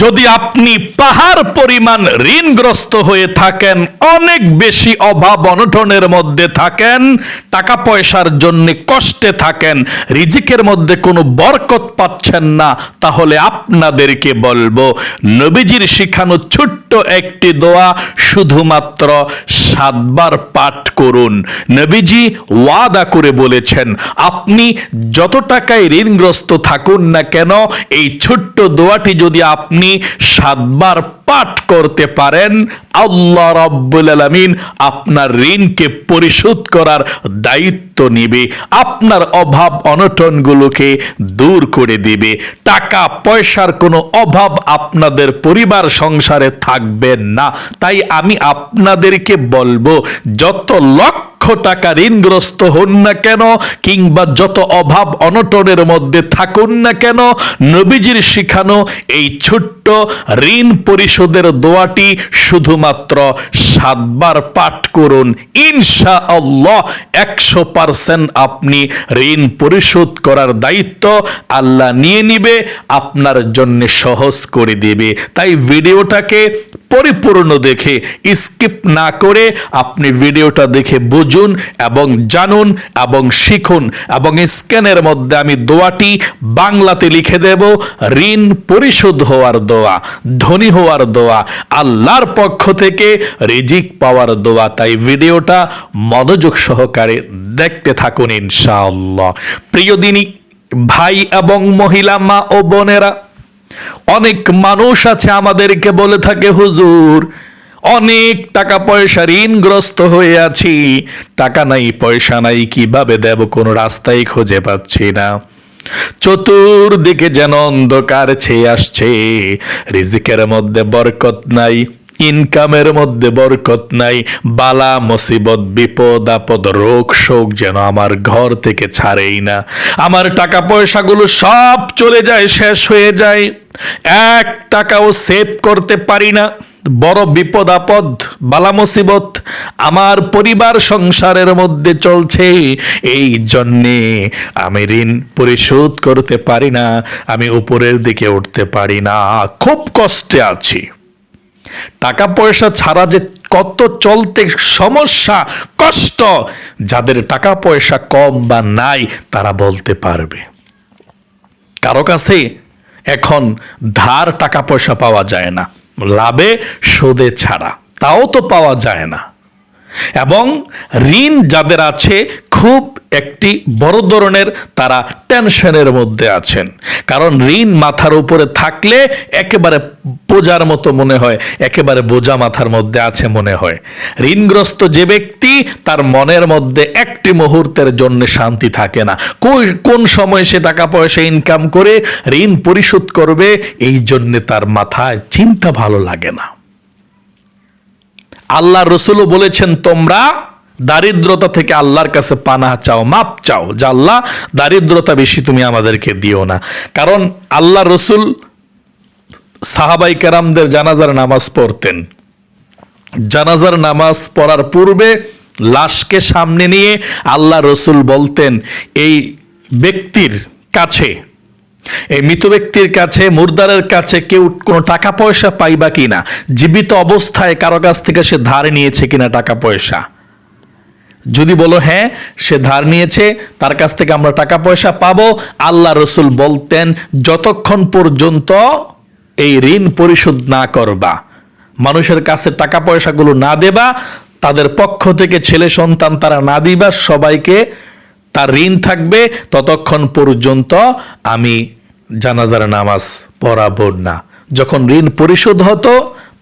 যদি আপনি পাহাড় পরিমাণ ঋণগ্রস্ত হয়ে থাকেন, অনেক বেশি অভাব অনটনের মধ্যে থাকেন, টাকা পয়সার জন্য কষ্টে থাকেন, রিজিকের মধ্যে কোনো বরকত পাচ্ছেন না, তাহলে আপনাদেরকে বলব, নবীজির শিখানো ছোট্ট একটি দোয়া শুধুমাত্র সাতবার পাঠ করুন। নবীজি ওয়াদা করে বলেছেন, আপনি যত টাকায় ঋণগ্রস্ত থাকুন না কেন, এই ছোট্ট দোয়াটি যদি আপনি সাতবার পাঠ করতে পারেন। আল্লাহ রাব্বুল আলামিন আপনার ঋণকে পরিশোধ করার দায়িত্ব নেবে। আপনার অভাব অনটনগুলোকে দূর করে দিবে। টাকা পয়সার কোনো অভাব আপনাদের পরিবার সংসারে থাকবে না। তাই আমি আপনাদেরকে বলব, যত লক্ষ লক্ষ টাকা ঋণগ্রস্ত হন না কেন? কিংবা যত অভাব অনটনের মধ্যে থাকুন না কেন? নবীজির শিখানো এই ছোট্ট ঋণ পরিশোধের দোয়াটি শুধুমাত্র সাতবার পাঠ করুন। ইনশা আল্লাহ একশো পারসেন্ট আপনি ঋণ পরিশোধ করার দায়িত্ব আল্লাহ নিয়ে নিবে, আপনার জন্য সহজ করে দেবে। তাই ভিডিওটাকে পরিপূর্ণ দেখে, স্কিপ না করে আপনি ভিডিওটা দেখে বুঝুন এবং জানুন এবং শিখুন এবং স্ক্যানের মধ্যে আমি দোয়াটি বাংলাতে লিখে দেব, ঋণ পরিশোধ হওয়ার দোয়া ধনী হওয়ার দোয়া, আল্লাহর পক্ষ থেকে রিজিক পাওয়ার দোয়া। তাই ভিডিওটা মনোযোগ সহকারে দেখতে থাকুন ইনশাআল্লাহ। প্রিয় দিনী, ভাই এবং মহিলা, মা ও বোনেরা, অনেক মানুষ আছে আমাদেরকে বলে থাকে, হুজুর, অনেক টাকা পয়সা ঋণগ্রস্ত হয়ে আছি। টাকা নাই, পয়সা নাই, কীভাবে দেব? কোনো রাস্তাই খুঁজে পাচ্ছি না। চতুর্দিকে যেন অন্ধকার ছেয়ে আসছে। রিজিকের মধ্যে বরকত নাই, ইনকামের মধ্যে বরকত নাই, বালা মুসিবত, বিপদ, আপদ, রোগ, শোক যেন আমার ঘর থেকে ছাড়েই না। আমার টাকা পয়সাগুলো সব চলে যায়, শেষ হয়ে যায়। এক টাকাও সেভ করতে পারি না। বড় বিপদ আপদ, বালা মুসিবত আমার পরিবার সংসারের মধ্যে চলছে। এই জন্যে আমি ঋণ পরিশোধ করতে পারি না, আমি উপরের দিকে উঠতে পারি না। খুব কষ্টে আছি। টাকা পয়সা ছাড়া যে কত চলতে সমস্যা, কষ্ট, যাদের টাকা পয়সা কম বা নাই, তারা বলতে পারবে। কারও কাছে এখন ধার টাকা পয়সা পাওয়া যায় না। লাভে সুদে ছাড়া। তাও তো পাওয়া যায় না। এবং ঋণ যাদের আছে, খুব একটি বড় ধরনের তারা টেনশনের মধ্যে আছেন। কারণ ঋণ মাথার উপরে থাকলে একেবারে বোঝার মতো মনে হয়, একেবারে বোঝা মাথার মধ্যে আছে মনে হয়। ঋণগ্রস্ত যে ব্যক্তি, তার মনের মধ্যে একটি মুহূর্তের জন্য শান্তি থাকে না। কোন সময় সে টাকা পয়সা ইনকাম করে ঋণ পরিশোধ করবে, এই জন্যে তার মাথায় চিন্তা ভালো লাগে না। আল্লাহ রসুলও বলেছেন, তোমরা দারিদ্রতা থেকে আল্লাহর কাছে পানা চাও, মাপ চাও যে আল্লাহ দারিদ্রতা বেশি তুমি আমাদেরকে দিও না। কারণ আল্লাহ রসুল সাহাবাই কেরামদের জানাজার নামাজ পড়তেন। জানাজার নামাজ পড়ার পূর্বে লাশকে সামনে নিয়ে আল্লাহ রসুল বলতেন, এই ব্যক্তির কাছে এই মৃত ব্যক্তির কাছে, মুর্দারের কাছে কেউ কোনো টাকা পয়সা পাইবা কিনা? জীবিত অবস্থায় কারও কাছ থেকে সে ধার নিয়েছে কিনা টাকা পয়সা? যদি বলো হ্যাঁ সে ধার নিয়েছে, তার কাছ থেকে আমরা টাকা পয়সা পাবো। আল্লাহ রসুল বলতেন, যতক্ষণ পর্যন্ত এই ঋণ পরিশোধ না করবা, মানুষের কাছে টাকা পয়সাগুলো না দেবা, তাদের পক্ষ থেকে ছেলে সন্তান তারা না দিবা, সবাইকে তার ঋণ থাকবে, ততক্ষণ পর্যন্ত আমি জানাজার নামাজ পড়াব না। যখন ঋণ পরিশোধ হতো,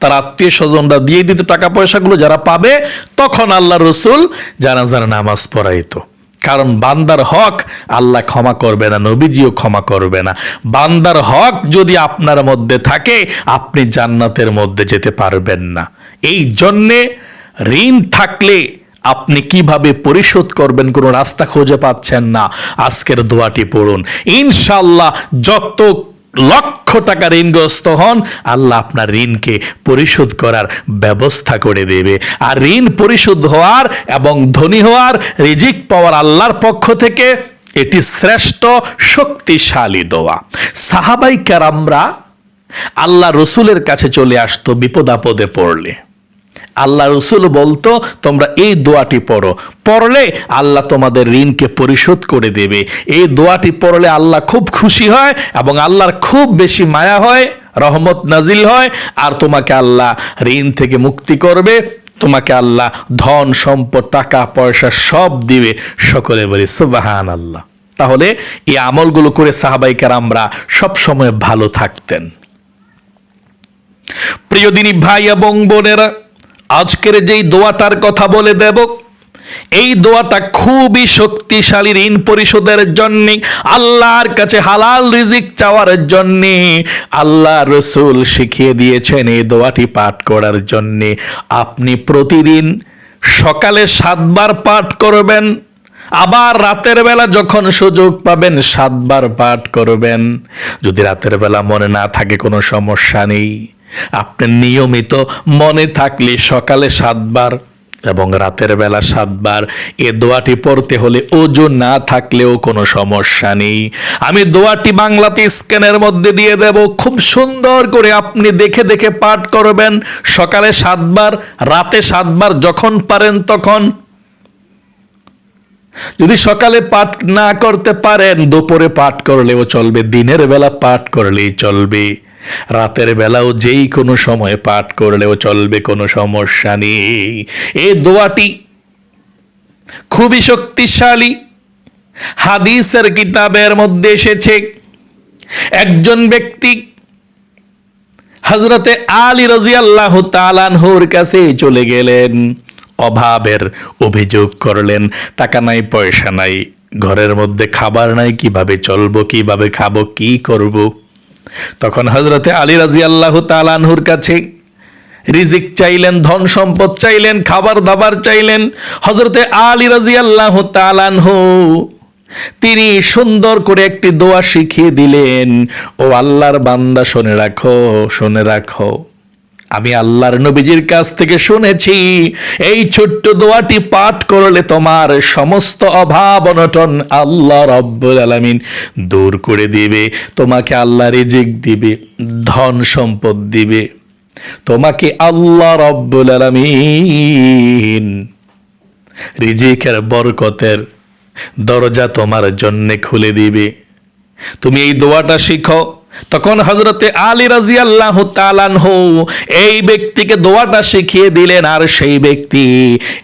তার আত্মীয় স্বজনরা দিয়ে দিত টাকা পয়সাগুলো যারা পাবে, তখন আল্লাহ রসুল জানাজার নামাজ পড়াইতো। কারণ বান্দার হক আল্লাহ ক্ষমা করবে না, নবীজিও ক্ষমা করবে না। বান্দার হক যদি আপনার মধ্যে থাকে, আপনি জান্নাতের মধ্যে যেতে পারবেন না। এই জন্যে ঋণ থাকলে আপনি কীভাবে পরিশোধ করবেন কোনো রাস্তা খুঁজে পাচ্ছেন না? আজকের দোয়াটি পড়ুন। ইনশাল্লাহ যত লক্ষ টাকা ঋণগ্রস্ত হন, আল্লাহ আপনার ঋণকে পরিশোধ করার ব্যবস্থা করে দেবে। আর ঋণ পরিশোধ হওয়ার এবং ধনী হওয়ার রিজিক পাওয়ার আল্লাহর পক্ষ থেকে এটি শ্রেষ্ঠ শক্তিশালী দোয়া। সাহাবাই কারামরা আল্লাহ রসুলের কাছে চলে আসতো বিপদ আপদে পড়লে। আল্লাহ রসুল বলতো, তোমরা এই দোয়াটি পড়ো। পড়লে আল্লাহ তোমাদের ঋণকে পরিশোধ করে দেবে। এই দোয়াটি পড়লে আল্লাহ খুব খুশি হয় এবং আল্লাহর খুব বেশি মায়া হয়, রহমত নাজিল হয়। আর তোমাকে আল্লাহ ঋণ থেকে মুক্তি করবে। তোমাকে আল্লাহ ধন, সম্পদ, টাকা, পয়সা সব দিবে সকলে বলি সুবাহান আল্লাহ তাহলে এই আমলগুলো করে সাহাবাইকার আমরা সব সময় ভালো থাকতেন। প্রিয় দিনী ভাই এবং বোনেরা আজকের যেই দোয়াটার কথা বলে দেব, এই দোয়াটা খুবই শক্তিশালী ঋণ পরিশোধের জন্য, আল্লাহর কাছে হালাল রিজিক চাওয়ার জন্য, আল্লাহ রসুল শিখিয়ে দিয়েছেন এই দোয়াটি পাঠ করার জন্য। আপনি প্রতিদিন সকালে সাতবার পাঠ করবেন, আবার রাতের বেলা যখন সুযোগ পাবেন সাতবার পাঠ করবেন। যদি রাতের বেলা মনে না থাকে কোনো সমস্যা নেই আপনি নিয়মিত মনে থাকলে সকালে সাতবার এবং রাতের বেলা সাতবার এ দোয়াটি পড়তে হলে ওজন না থাকলেও কোনো সমস্যা নেই। আমি দোয়াটি বাংলাতে স্ক্যানের মধ্যে দিয়ে দেব। খুব সুন্দর করে আপনি দেখে দেখে পাঠ করবেন। সকালে সাতবার, রাতে সাতবার, যখন পারেন তখন। যদি সকালে পাঠ না করতে পারেন, দুপুরে পাঠ করলেও চলবে, দিনের বেলা পাঠ করলেই চলবে। রাতের বেলাও যেই কোনো সময় পাঠ করলেও চলবে কোনো সমস্যা নেই। এই দোয়াটি খুবই শক্তিশালী। হাদিসের কিতাবের মধ্যে এসেছে, একজন ব্যক্তি হজরতে আলী রাজিয়াল্লাহ তালানহুর কাছে চলে গেলেন, অভাবের অভিযোগ করলেন, টাকা নাই, পয়সা নাই, ঘরের মধ্যে খাবার নাই, কীভাবে চলবো, কীভাবে খাব, কি করব? তখন হজরতে আলী রাজি আল্লাহ তালানহুর কাছে রিজিক চাইলেন, ধন সম্পদ চাইলেন, খাবার দাবার চাইলেন। হজরতে আলী রাজি আল্লাহ তালানহু তিনি সুন্দর করে একটি দোয়া শিখিয়ে দিলেন, ও আল্লাহর বান্দা, শুনে রাখো শুনে রাখো। আমি আল্লাহর নবীজির কাছ থেকে শুনেছি, এই ছোট্ট দোয়াটি পাঠ করলে তোমার সমস্ত অভাব অনটন আল্লাহ রব্বুল আলামিন দূর করে দিবে, তোমাকে আল্লাহ রিজিক দিবে, ধন সম্পদ দিবে, তোমাকে আল্লাহ রব্বুল আলামিন রিজিকের বরকতের দরজা তোমার জন্যে খুলে দিবে। তুমি এই দোয়াটা শিখো তখন হজরতে আলী রাজি আল্লাহ তালানহু এই ব্যক্তিকে দোয়াটা শিখিয়ে দিলেন, আর সেই ব্যক্তি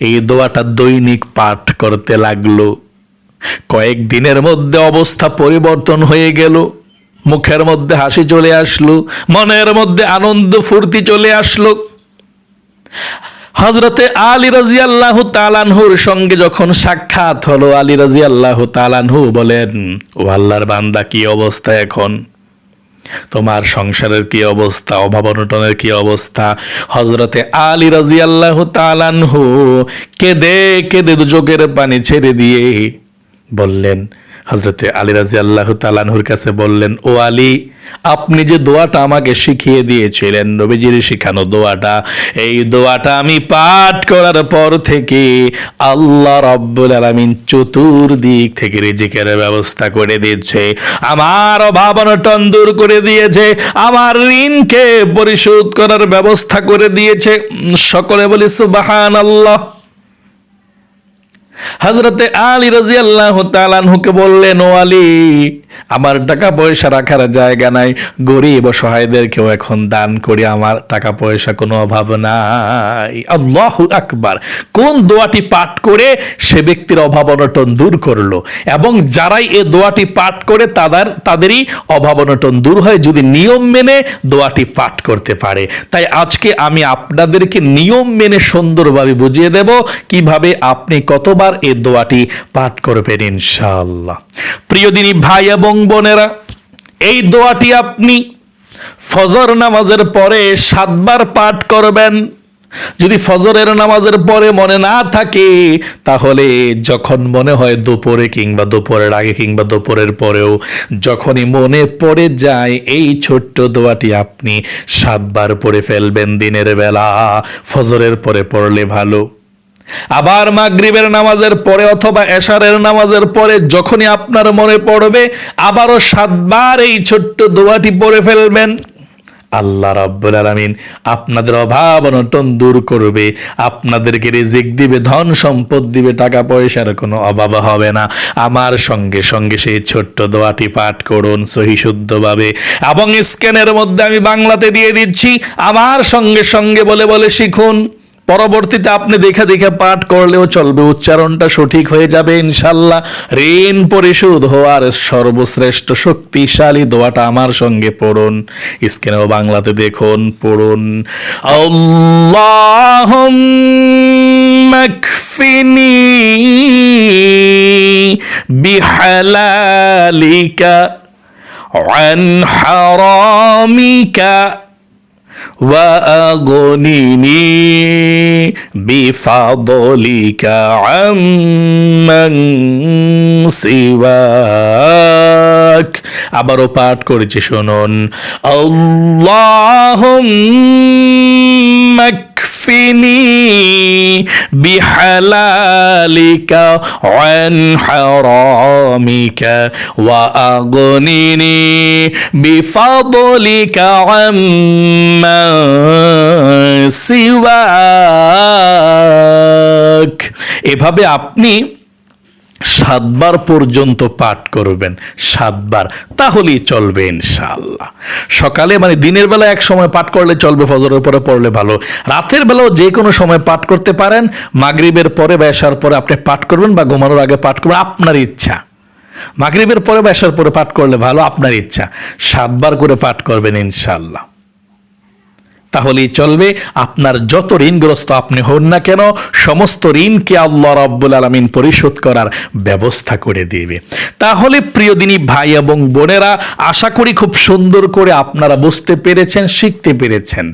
এই দোয়াটা দৈনিক পাঠ করতে লাগল। কয়েক দিনের মধ্যে অবস্থা পরিবর্তন হয়ে গেল। মুখের মধ্যে হাসি চলে আসলো, মনের মধ্যে আনন্দ ফুর্তি চলে আসলো। হজরতে আলী রাজি আল্লাহ তালানহুর সঙ্গে যখন সাক্ষাৎ হলো, আলী রাজি আল্লাহ তালানহু বলেন, ও আল্লাহর বান্দা, কি অবস্থা এখন? তোমার সংসারের কি অবস্থা? অভাব অনটনের কি অবস্থা? হজরতে আলী রাজি আল্লাহ কেঁদে কেঁদে দু চোখের পানি ছেড়ে দিয়ে বললেন হজরতে আলী রাজি আল্লাহ তালানহুর কাছে বললেন, ও আলী, আপনি যে দোয়াটা আমাকে শিখিয়ে দিয়েছিলেন, নবীজির শিখানো দোয়াটা, এই দোয়াটা আমি পাঠ করার পর থেকে আল্লাহ রব্বুল আলমিন চতুর্দিক থেকে রিজিকের ব্যবস্থা করে দিয়েছে। আমার অভাব অনটন দূর করে দিয়েছে, আমার ঋণকে পরিশোধ করার ব্যবস্থা করে দিয়েছে। সকলে বলি সুবাহান আল্লাহ হজরতে আলী রাজি আল্লাহ তালানহুকে বললেন, ও আলী, আমার টাকা পয়সা রাখার জায়গা নাই। গরিব অসহায়দেরকেও এখন দান করি, আমার টাকা পয়সা কোনো অভাব নাই। আল্লাহ আকবার। কোন দোয়াটি পাঠ করে সে ব্যক্তির অভাব অনটন দূর করল? এবং যারাই এ দোয়াটি পাঠ করে, তাদের, তাদেরই অভাব অনটন দূর হয় যদি নিয়ম মেনে দোয়াটি পাঠ করতে পারে। তাই আজকে আমি আপনাদেরকে নিয়ম মেনে সুন্দরভাবে বুঝিয়ে দেব কীভাবে আপনি কতবার এ দোয়াটি পাঠ করবেন ইনশাআল্লাহ। প্রিয় দিনী ভাই এবং বোনেরা, এই দোয়াটি আপনি ফজর নামাজের পরে সাতবার পাঠ করবেন। যদি ফজরের নামাজের পরে মনে না থাকে, তাহলে যখন মনে হয় দুপুরে কিংবা দুপুরের আগে কিংবা দুপুরের পরেও যখনই মনে পড়ে যায়, এই ছোট্ট দোয়াটি আপনি সাতবার পড়ে ফেলবেন দিনের বেলা। ফজরের পরে পড়লে ভালো। আবার মাগরিবের নামাজের পরে অথবা এশারের নামাজের পরে যখনই আপনার মনে পড়বে, আবারও সাতবার এই ছোট্ট দোয়াটি পড়ে ফেলবেন। আল্লাহ রাব্বুল আলামিন আপনাদের অভাব অনটন দূর করবে, আপনাদেরকে রিজিক দিবে, ধন সম্পদ দিবে, টাকা পয়সার কোনো অভাব হবে না। আমার সঙ্গে সঙ্গে সেই ছোট্ট দোয়াটি পাঠ করুন সহি শুদ্ধভাবে এবং স্ক্যানের মধ্যে আমি বাংলাতে দিয়ে দিচ্ছি, আমার সঙ্গে সঙ্গে বলে বলে শিখুন। পরবর্তীতে আপনি দেখে দেখে পাঠ করলেও চলবে উচ্চারণটা সঠিক হয়ে যাবে ইনশাল্লাহ ঋণ পরিশোধ হওয়ার সর্বশ্রেষ্ঠ শক্তিশালী দোয়াটা আমার সঙ্গে পড়ুন স্ক্রিনেও বাংলাতে দেখুন পড়ুন আল্লাহ মাকফিনি বিহালালিকা عن حرامك وأغنني بفضلك عمن سواك আবারও পাঠ করেছি শুনুন اللهم اكفني بحلالك عن حرامك وأغنني بفضلك عمن سواك এভাবে আপনি সাতবার পর্যন্ত পাঠ করবেন, সাতবার। তাহলেই চলবে ইনশাআল্লাহ। সকালে মানে দিনের বেলা এক সময় পাঠ করলে চলবে, ফজরের পরে পড়লে ভালো। রাতের বেলাও যে কোনো সময় পাঠ করতে পারেন, মাগরিবের পরে বা পরে আপনি পাঠ করবেন বা ঘুমানোর আগে পাঠ করবেন, আপনার ইচ্ছা। মাগরিবের পরে বা পরে পাঠ করলে ভালো, আপনার ইচ্ছা। সাতবার করে পাঠ করবেন ইনশাআল্লাহ। তাহলেই চলবে। আপনার যত ঋণগ্রস্ত আপনি হন না কেন, সমস্ত ঋণকে আল্লাহ রাব্বুল আলামিন পরিশোধ করার ব্যবস্থা করে দিবে। তাহলে প্রিয় দিনী ভাই এবং বোনেরা, আশা করি খুব সুন্দর করে আপনারা বুঝতে পেরেছেন, শিখতে পেরেছেন।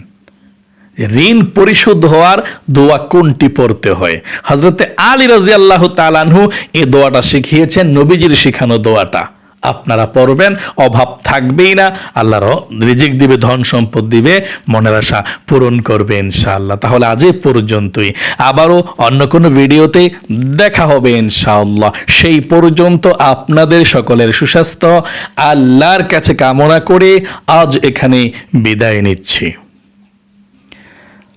ঋণ পরিশোধ হওয়ার দোয়া কোনটি পড়তে হয়? হজরতে আলী রাজি আল্লাহ তালানহু এ দোয়াটা শিখিয়েছেন, নবীজির শিখানো দোয়াটা। আপনারা পড়বেন, অভাব থাকবেই না। আল্লাহর রিজিক দিবে, ধন সম্পদ দিবে, মনের আশা পূরণ করবে ইনশাআল্লাহ। তাহলে আজ পর্যন্তই। আবারও অন্য কোনো ভিডিওতে দেখা হবে ইনশাআল্লাহ। সেই পর্যন্ত আপনাদের সকলের সুস্বাস্থ্য, আল্লাহর কাছে কামনা করে আজ এখানে বিদায় নিচ্ছি।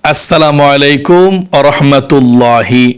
আসসালামু আলাইকুম আ রহমতুল্লাহি